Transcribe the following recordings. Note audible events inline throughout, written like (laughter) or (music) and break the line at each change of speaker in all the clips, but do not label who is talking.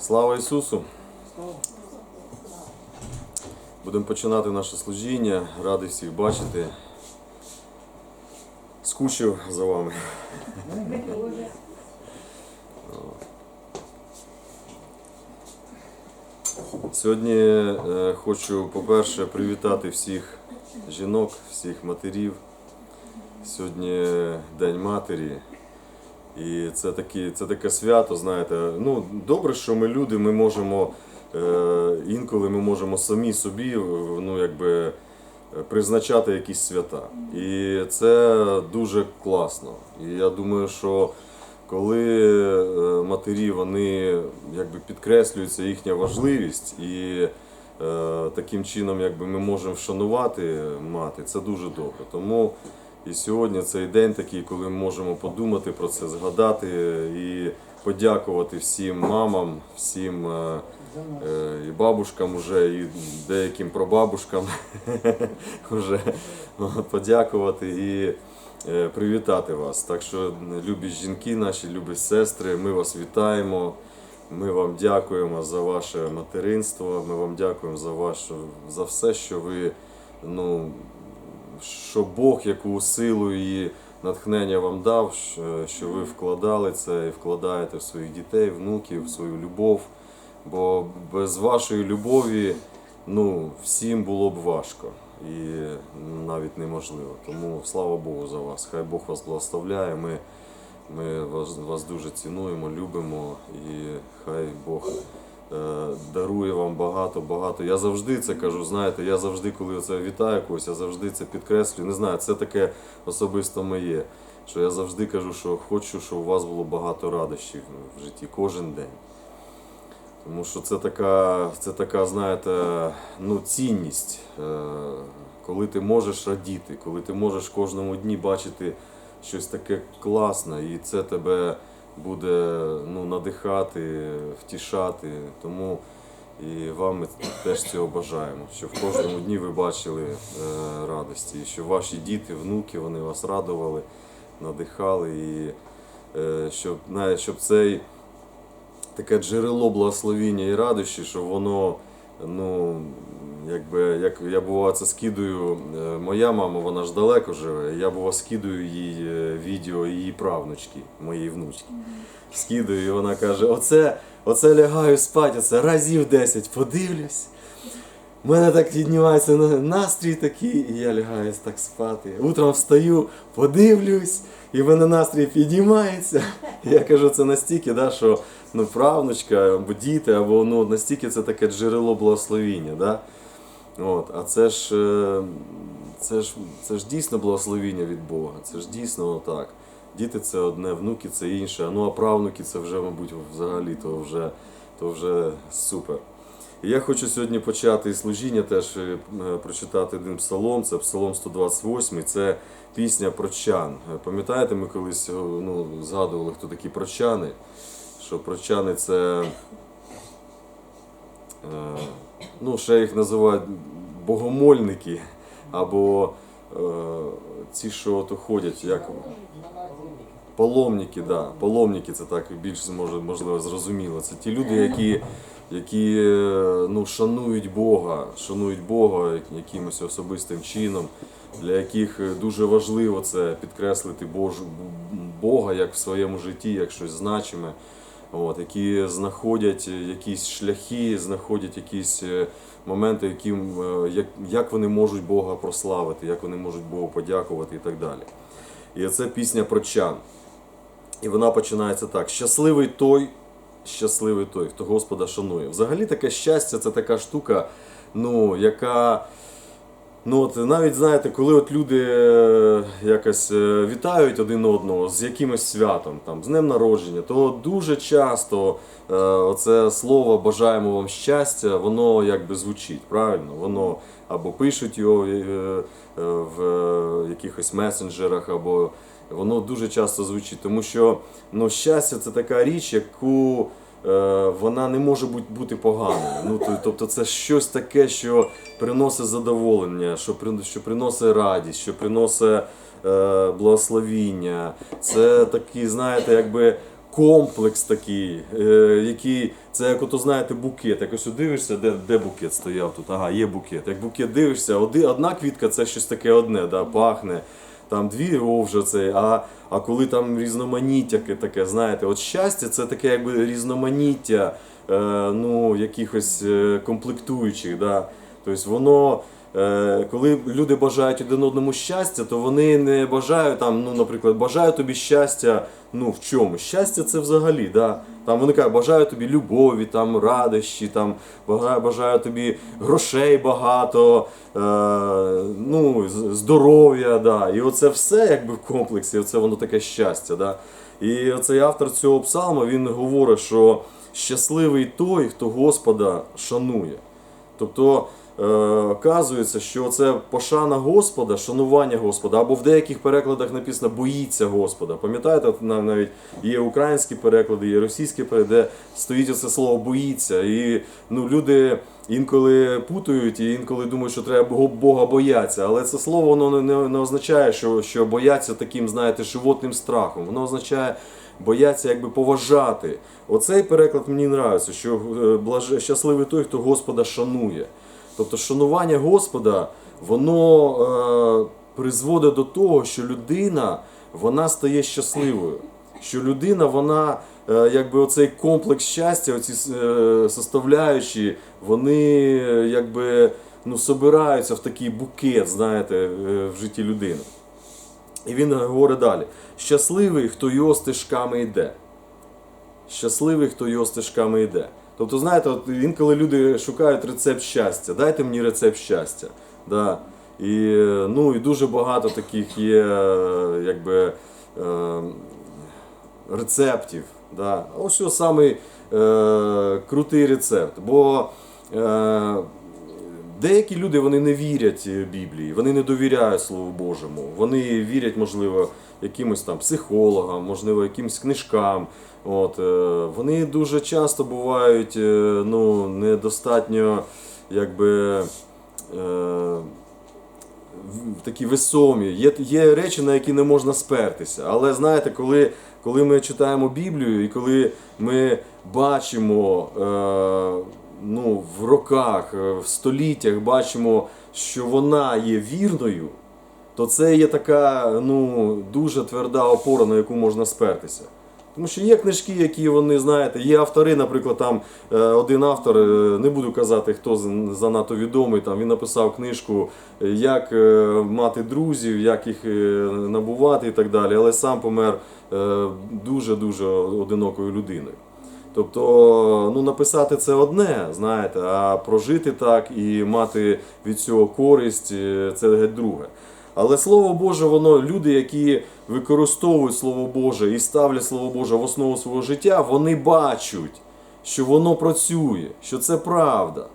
Слава Ісусу! Будемо починати наше служіння. Радий всіх бачити. Скучив за вами. Сьогодні е, хочу, по-перше, привітати всіх жінок, всіх матерів. Сьогодні День матері. І це, такі, це таке свято, знаєте. Ну, добре, що ми люди, ми можемо е, інколи ми можемо самі собі е, ну, якби, е, призначати якісь свята. І це дуже класно. І я думаю, що коли е, матері вони якби підкреслюється їхня важливість і таким чином якби, ми можемо вшанувати мати, це дуже добре. Тому і сьогодні цей день такий, коли ми можемо подумати про це, згадати і подякувати всім мамам, всім е, е, і бабушкам уже, і деяким прабабушкам (laughs) вже подякувати і е, привітати вас. Так що, любі жінки, наші любі сестри, ми вас вітаємо. Ми вам дякуємо за ваше материнство. Ми вам дякуємо за ваше за все, що ви ну, що Бог, яку силу і натхнення вам дав, що- ви вкладали це і вкладаєте в своїх дітей, внуків, в свою любов. Бо без вашої любові ну, всім було б важко і навіть неможливо. Тому слава Богу за вас. Хай Бог вас благословляє. Ми, ми вас, вас дуже цінуємо, любимо і хай Бог дарує вам багато, багато. Я завжди це кажу, знаєте, я завжди, коли це вітаю когось, я завжди це підкреслюю. Не знаю, це таке особисто моє. Що я завжди кажу, що хочу, щоб у вас було багато радощів в житті кожен день. Тому що це така, це така, знаєте, ну, цінність, е, коли ти можеш радіти, коли ти можеш кожному дні бачити щось таке класне, і це тебе буде ну, надихати, втішати. Тому і вам ми теж цього бажаємо, щоб в кожному дні ви бачили е, радості, щоб ваші діти, внуки, вони вас радували, надихали, і е, щоб, знаєте, щоб цей таке джерело благословіння і радощі, що воно, ну, якби, як я буває це скидую, е, моя мама, вона ж далеко живе, я буває скидую їй е, відео її правнучки, моєї внучки. Скидую, і вона каже: оце, оце лягаю спати, оце разів 10 подивлюсь. У мене так піднімається настрій такий, і я лягаю так спати. Утром встаю, подивлюсь, і в мене настрій піднімається. (laughs) Я кажу, це настільки, да, що ну, правнучка або діти, або ну, настільки це таке джерело благословіння. Да? От, а це ж, е, це, ж, це ж дійсно благословіння від Бога. Це ж дійсно так. Діти це одне, внуки це інше. Ну а правнуки це вже, мабуть, взагалі то вже, то вже супер. І я хочу сьогодні почати служіння, теж е, прочитати один псалом, це псалом 128, це пісня прочан. Е, Пам'ятаєте, ми колись ну, згадували, хто такі прочани? Що прочани це. Ну, ще їх називають богомольники, або е, ці, що то ходять, як Паломники, да. Паломники це так більш може, можливо зрозуміло. Це ті люди, які, які е, ну, шанують Бога, шанують Бога якимось особистим чином, для яких е, дуже важливо це підкреслити Божу, Бога як в своєму житті, як щось значиме. От, які знаходять якісь шляхи, знаходять якісь е, моменти, яким, е, як, як вони можуть Бога прославити, як вони можуть Богу подякувати і так далі. І це пісня про чан. І вона починається так: щасливий той, щасливий той, хто Господа шанує. Взагалі таке щастя це така штука, ну, яка. Ну от навіть знаєте, коли от люди е, якось е, вітають один одного з якимось святом, там, з днем народження, то дуже часто е, оце слово бажаємо вам щастя, воно якби звучить, правильно? Воно або пишуть його е, е, в якихось месенджерах, або воно дуже часто звучить, тому що ну, щастя це така річ, яку вона не може бути, поганою. Ну, тобто це щось таке, що приносить задоволення, що, що приносить радість, що приносить е, благословіння. Це такі, знаєте, якби комплекс такий, е, який це як ото знаєте букет. Якось дивишся, де, де букет стояв тут. Ага, є букет. Як букет дивишся, одна квітка це щось таке одне, да, пахне. Там дві о, вже це, а, а коли там різноманіття таке- знаєте, от щастя це таке якби різноманіття е, ну, якихось е, комплектуючих. Да? Тобто воно, коли люди бажають один одному щастя, то вони не бажають там, ну, наприклад, бажаю тобі щастя, ну в чому? Щастя це взагалі, да? Там вони кажуть, бажаю тобі любові, там радощі, там бажаю, бажаю тобі грошей багато, е, ну, здоров'я, да. І оце все якби в комплексі, оце воно таке щастя. Да? І оцей автор цього псалма він говорить, що щасливий той, хто Господа шанує. Тобто е, оказується, що це пошана Господа, шанування Господа, або в деяких перекладах написано боїться Господа. Пам'ятаєте, навіть є українські переклади, є російські переклади, де стоїть це слово боїться. І ну, люди інколи путають і інколи думають, що треба Бога- боятися. Але це слово воно не, не, означає, що, що бояться таким, знаєте, животним страхом. Воно означає бояться якби поважати. Оцей переклад мені нравиться, що е, щасливий той, хто Господа шанує. Тобто шанування Господа, воно е, призводить до того, що людина вона стає щасливою. Що людина, вона, е, якби оцей комплекс щастя, оці е, составляючі, вони якби ну, собираються в такий букет, знаєте, е, в житті людини. І він говорить далі: щасливий, хто його стежками йде. Щасливий, хто його стежками йде. Тобто, знаєте, от інколи люди шукають рецепт щастя. Дайте мені рецепт щастя. Да. І, ну, і дуже багато таких є якби, е, рецептів. Да. Ось ось самий е, крутий рецепт. Бо е, деякі люди вони не вірять е, Біблії, вони не довіряють Слову Божому. Вони вірять, можливо, якимось там психологам, можливо, якимось книжкам. От, е, вони дуже часто бувають е, ну, недостатньо якби. Такі весомі. Є, є речі, на які не можна спертися. Але знаєте, коли, коли ми читаємо Біблію і коли ми бачимо е, ну, в роках, е, в століттях, бачимо, що вона є вірною, то це є така ну, дуже тверда опора, на яку можна спертися. Тому що є книжки, які вони, знаєте, є автори, наприклад, там е, один автор, е, не буду казати, хто занадто відомий, там він написав книжку, як мати друзів, як їх набувати і так далі, але сам помер е, дуже-дуже одинокою людиною. Тобто, ну, написати це одне, знаєте, а прожити так і мати від цього користь е, це геть друге. Але Слово Боже, воно люди, які використовують Слово Боже і ставлять Слово Боже в основу свого життя, вони бачать, що воно працює, що це правда,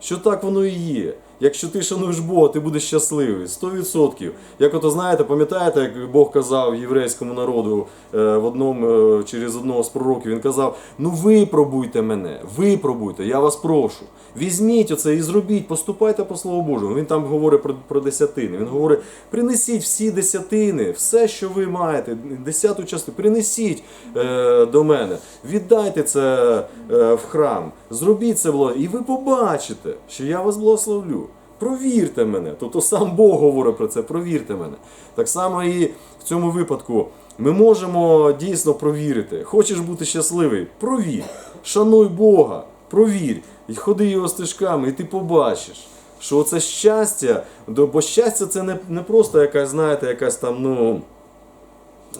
що так воно і є. Якщо ти шануєш Бога, ти будеш щасливий 100%. Як ото знаєте, пам'ятаєте, як Бог казав єврейському народу е, в одному е, через одного з пророків, він казав: Ну випробуйте мене, випробуйте, я вас прошу. Візьміть оце і зробіть, поступайте по Слову Божому. Він там говорить про, про десятини. Він говорить: принесіть всі десятини, все, що ви маєте, десяту частину, принесіть е, до мене, віддайте це е, в храм, зробіть це і ви побачите, що я вас благословлю. Провірте мене. Тобто сам Бог говорить про це, провірте мене. Так само і в цьому випадку ми можемо дійсно провірити. Хочеш бути щасливий? Провір. Шануй Бога, провір. І ходи його стежками, і ти побачиш. Що це щастя, бо щастя це не, просто якась, знаєте, якась там, ну,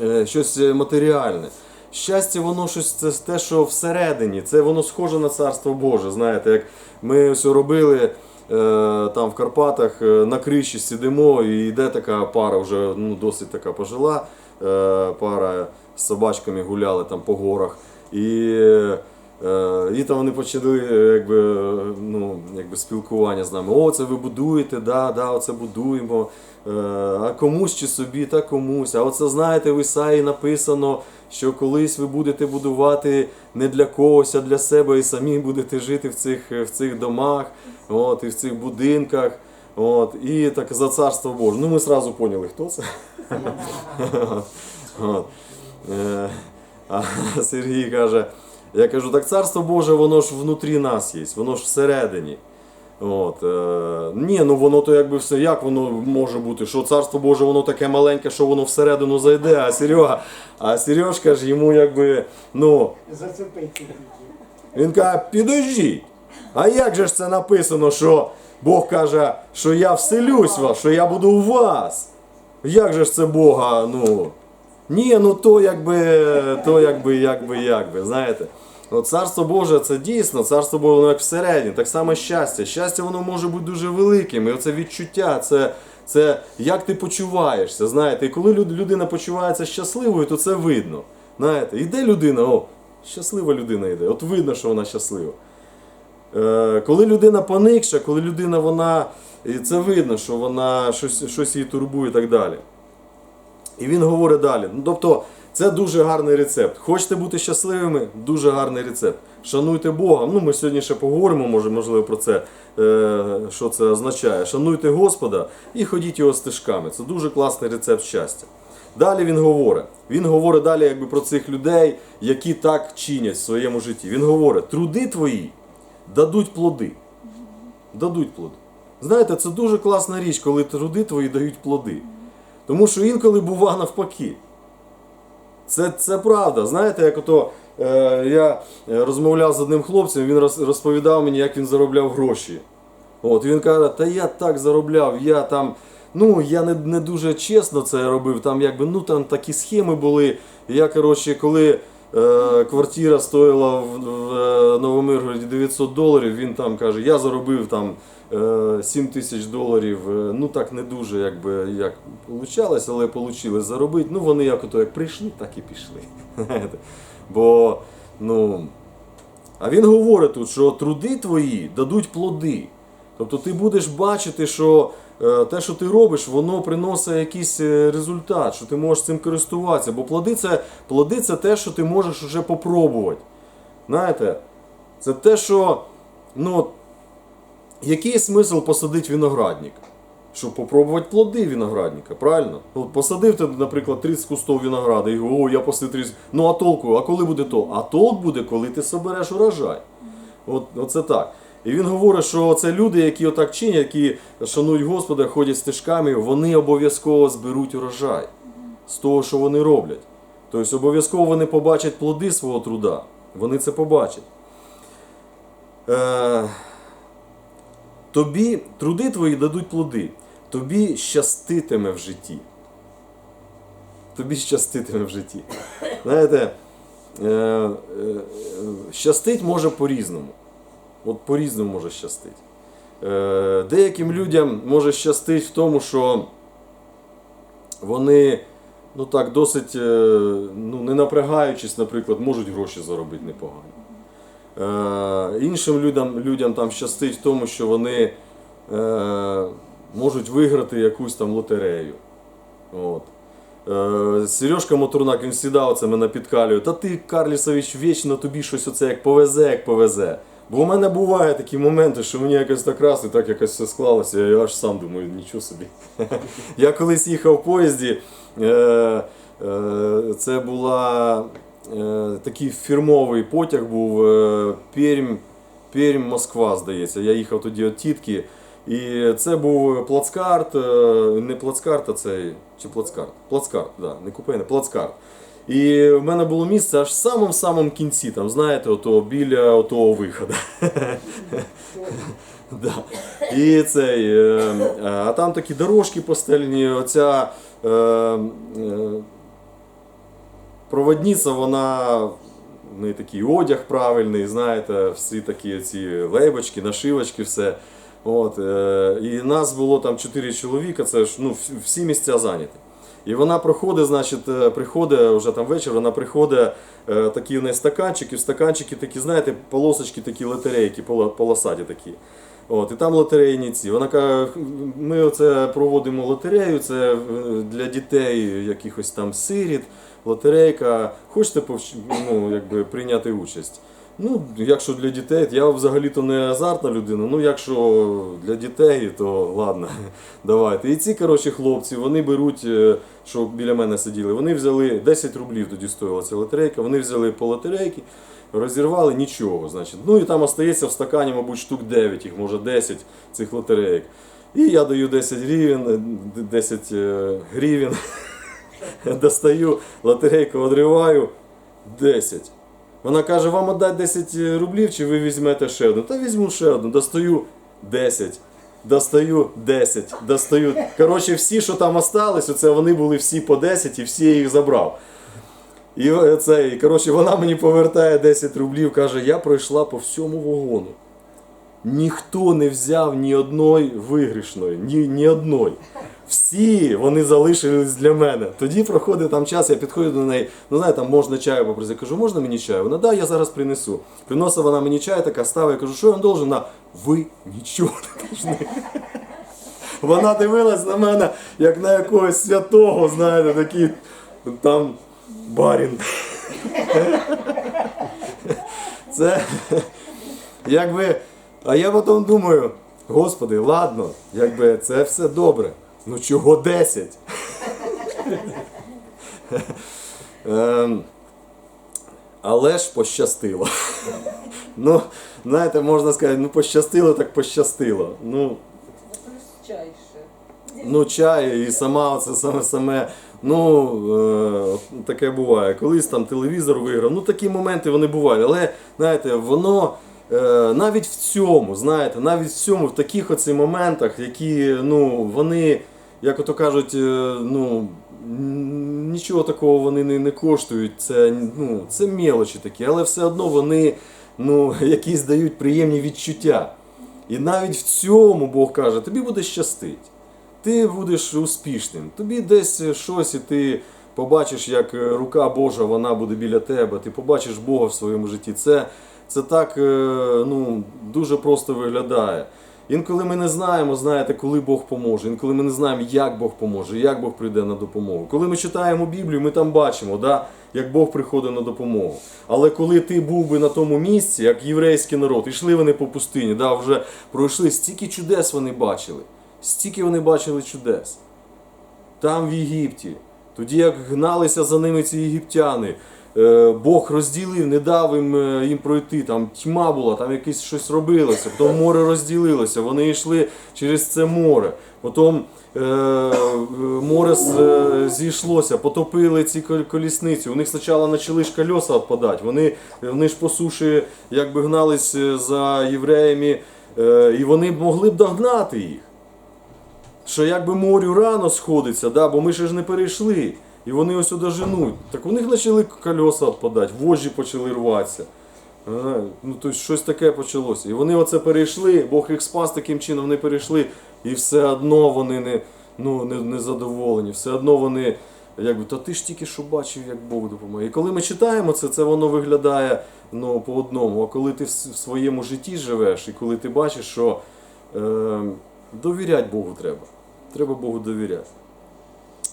е, щось е, матеріальне. Щастя, воно щось це те, що всередині, це воно схоже на царство Боже. Знаєте, як ми все робили там в Карпатах, е, на криші сидимо, і йде така пара, вже ну, досить така пожила, е, пара з собачками гуляли там по горах. І, е, і там вони почали е, якби, е, ну, якби спілкування з нами. О, це ви будуєте, да, да, оце будуємо. Е, а комусь чи собі, та комусь. А оце знаєте, в Ісаї написано, що колись ви будете будувати не для когось, а для себе, і самі будете жити в цих, в цих домах, от, і в цих будинках. От, і так за царство Боже. Ну, ми одразу поняли, хто це. (laughs) От. Е, А Сергій каже, я кажу, так царство Боже, воно ж внутрі нас є, воно ж всередині. От, е, ні, ну воно то якби все, як воно може бути, що царство Боже, воно таке маленьке, що воно всередину зайде, а Серега, а Сережка ж йому якби, ну,
Зацепити
він каже, підождіть. А як же ж це написано, що Бог каже, що я вселюсь вас, що я буду у вас? Як же ж це Бога, ну. Ні, ну то якби, то якби, якби, якби, знаєте. От царство Боже це дійсно, царство Боже воно як всередині, так само щастя. Щастя воно може бути дуже великим. І оце відчуття, це, це як ти почуваєшся. Знаєте, і коли людина почувається щасливою, то це видно. Знаєте, іде людина, о, щаслива людина йде. От видно, що вона щаслива. Е, коли людина поникша, коли людина вона. І це видно, що вона щось, щось її турбує і так далі. І він говорить далі. Ну, тобто, це дуже гарний рецепт. Хочете бути щасливими? Дуже гарний рецепт. Шануйте Бога. Ну, ми сьогодні ще поговоримо, може, можливо, про це, е, що це означає. Шануйте Господа і ходіть його стежками. Це дуже класний рецепт щастя. Далі він говорить. Він говорить далі якби, про цих людей, які так чинять в своєму житті. Він говорить: труди твої дадуть плоди. Дадуть плоди. Знаєте, це дуже класна річ, коли труди твої дають плоди. Тому що інколи бува навпаки. Це, це правда. Знаєте, як ото е, я е, розмовляв з одним хлопцем, він роз, розповідав мені, як він заробляв гроші. От він каже, та я так заробляв, я там, ну я не, не дуже чесно це робив. Там якби ну там такі схеми були. Я коротше, коли е, квартира стоїла в, в е, Новомиргороді 900 доларів, він там каже, я заробив там 7 тисяч доларів. Е, Ну так не дуже якби як получалось, але вийшло заробити. Ну вони як ото як прийшли, так і пішли. (laughs) Бо ну. А він говорить тут, що труди твої дадуть плоди. Тобто ти будеш бачити, що е, те, що ти робиш, воно приносить якийсь е, результат, що ти можеш цим користуватися. Бо плоди це, плоди це те, що ти можеш вже попробувати. Знаєте, це те, що. Ну, який смисл посадити виноградник? Щоб попробувати плоди виноградника, правильно? От посадив ти, наприклад, 30 кустов винограда і о, я посадив 30. Ну а толку, а коли буде то? А толк буде, коли ти собереш урожай. От, оце так. І він говорить, що це люди, які отак чинять, які шанують Господа, ходять стежками, вони обов'язково зберуть урожай з того, що вони роблять. Тобто обов'язково вони побачать плоди свого труда. Вони це побачать. Е, тобі труди твої дадуть плоди, тобі щаститиме в житті. Тобі щаститиме в житті. Знаєте, е, е, щастить може по-різному. От по-різному може щастить. Е, деяким людям може щастить в тому, що вони ну так, досить, ну, не напрягаючись, наприклад, можуть гроші заробити непогано. Е, іншим людям, людям там щастить в тому, що вони е, можуть виграти якусь там лотерею. От. Е, Сережка Моторнак, він завжди оце мене підкалює. Та ти, Карлісович, вічно тобі щось оце як повезе, як повезе. Бо у мене бувають такі моменти, що мені якось так раз і так якось все склалося, я аж сам думаю, нічого собі. (laughs) Я колись їхав в поїзді, е, це була такий фірмовий потяг був е, Пермь, Москва, здається. Я їхав тоді від тітки. І це був плацкарт, е, не плацкарт, а цей. Чи плацкарт? Плацкарт, да, не купейне, плацкарт. І в мене було місце аж в самому-самому кінці, там, знаєте, ото, біля отого виходу. (laughs) Да. І цей, е, е, а там такі дорожки постелені, оця е, е, проводниця, вона в неї такий одяг правильний, знаєте, всі такі ці лейбочки, нашивочки, все. От, е, і нас було там 4 чоловіка, це ж ну, всі місця зайняті. І вона проходить, значить, е, приходить вже там вечір, вона приходить, е, такі в неї стаканчики, в стаканчики такі, знаєте, полосочки такі лотерейки, поло- полосаті такі. От, і там лотерейні ці. Вона каже, ми оце проводимо лотерею, це е, для дітей якихось там сиріт, лотерейка. Хочете ну, якби, прийняти участь? Ну, якщо для дітей, я взагалі-то не азартна людина. Ну, якщо для дітей, то ладно, (laughs) давайте. І ці коротше, хлопці, вони беруть, е, що біля мене сиділи, вони взяли 10 рублів тоді стоїла ця лотерейка, вони взяли по лотерейки, розірвали нічого. значить. Ну і там остається в стакані, мабуть, штук 9, їх може 10 цих лотерейок. І я даю 10 гривень, е, 10 е, гривень, (laughs) достаю лотерейку, одриваю 10. Вона каже, вам віддати 10 рублів, чи ви візьмете ще одну? Та візьму ще одну, достаю 10. Достаю 10, достаю. Коротше, всі, що там остались, оце вони були всі по 10 і всі їх забрав. І це, і, коротше, вона мені повертає 10 рублів, каже, я пройшла по всьому вагону. Ніхто не взяв ні одної виграшної, ні, ні одної. Всі вони залишились для мене. Тоді проходить там час, я підходжу до неї, ну знаєте, там можна чаю попросити. Кажу, можна мені чаю? Вона, да, я зараз принесу. Приносить вона мені чай, така ставить, я кажу, що я вам должен? Вона, ви нічого не должны. Вона дивилась на мене, як на якогось святого, знаєте, такий там барін. Це якби. А я потім думаю, господи, ладно, якби це все добре. Ну чого 10? Ем, але ж пощастило. Ну, знаєте, можна сказати, ну пощастило, так пощастило. Ну. Ну, чай і сама це саме саме. Ну, е, таке буває. Колись там телевізор виграв. Ну такі моменти вони бувають. Але знаєте, воно е, навіть в цьому, знаєте, навіть в цьому, в таких оці моментах, які, ну, вони, як ото кажуть, е, ну. Нічого такого вони не, не коштують, це, ну, це мелочі такі, але все одно вони ну, (laughs) якісь дають приємні відчуття. І навіть в цьому Бог каже, тобі буде щастить ти будеш успішним. Тобі десь щось, і ти побачиш, як рука Божа вона буде біля тебе, ти побачиш Бога в своєму житті. Це, це так е, ну, дуже просто виглядає. Інколи ми не знаємо, знаєте, коли Бог поможе. Інколи ми не знаємо, як Бог поможе, як Бог прийде на допомогу. Коли ми читаємо Біблію, ми там бачимо, да, як Бог приходить на допомогу. Але коли ти був би на тому місці, як єврейський народ, йшли вони по пустині, да, вже пройшли, стільки чудес вони бачили. Стільки вони бачили чудес. Там в Єгипті. Тоді як гналися за ними ці єгиптяни, е, Бог розділив, не дав їм, е, їм пройти, там тьма була, там якесь щось робилося, потім море розділилося, вони йшли через це море. Потім е, море зійшлося, потопили ці колісниці. У них спочатку почали ж кольоса відпадати. Вони, вони ж по суші якби гнались за євреями, і вони могли б догнати їх що якби морю рано сходиться, да, бо ми ще ж не перейшли. І вони ось женуть. Так у них почали кольоса відпадати, вожжі почали рватися. Ну, тобто щось таке почалося. І вони оце перейшли, Бог їх спас таким чином, вони перейшли, і все одно вони не, ну, не, не задоволені, все одно вони. Якби, та ти ж тільки що бачив, як Бог допомагає. І коли ми читаємо це, це воно виглядає ну, по одному. А коли ти в своєму житті живеш, і коли ти бачиш, що е, довіряти Богу треба. Треба Богу довіряти.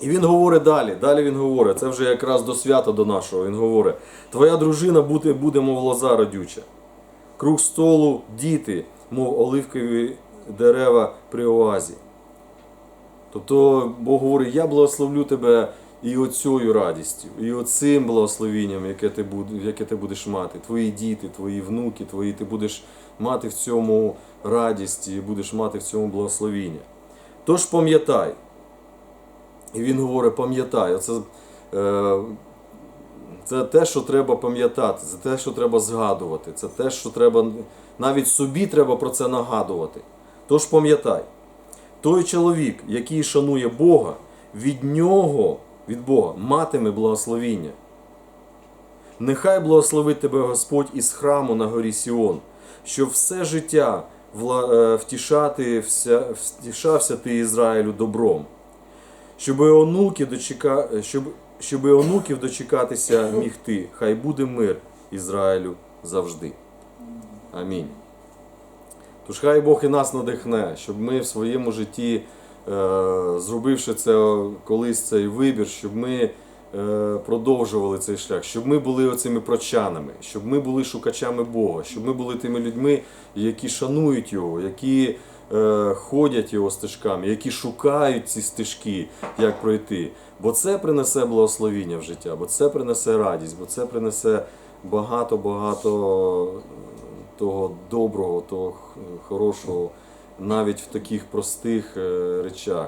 І він говорить далі. Далі він говорить, це вже якраз до свята до нашого. Він говорить: Твоя дружина буде, буде мов лоза родюча. Круг столу діти, мов оливкові дерева при оазі. Тобто Бог говорить, я благословлю тебе і оцею радістю, і оцим благословінням, яке ти, буд- яке ти будеш мати. Твої діти, твої внуки, твої, ти будеш мати в цьому радість і будеш мати в цьому благословіння. Тож пам'ятай. І він говорить, пам'ятай. Оце, е, це те, що треба пам'ятати, це те, що треба згадувати, це те, що треба навіть собі треба про це нагадувати. Тож пам'ятай, той чоловік, який шанує Бога, від нього, від Бога, матиме благословіння. Нехай благословить тебе Господь із храму на горі Сіон, щоб все життя е, втішати, втішався ти Ізраїлю добром, щоб і онуки дочека, щоб, щоб онуків дочекатися міг ти, хай буде мир Ізраїлю завжди. Амінь. Тож хай Бог і нас надихне, щоб ми в своєму житті, зробивши це колись цей вибір, щоб ми е, продовжували цей шлях, щоб ми були оцими прочанами, щоб ми були шукачами Бога, щоб ми були тими людьми, які шанують його, які е, ходять його стежками, які шукають ці стежки, як пройти. Бо це принесе благословіння в життя, бо це принесе радість, бо це принесе багато-багато того доброго, того хорошого навіть в таких простих е, речах.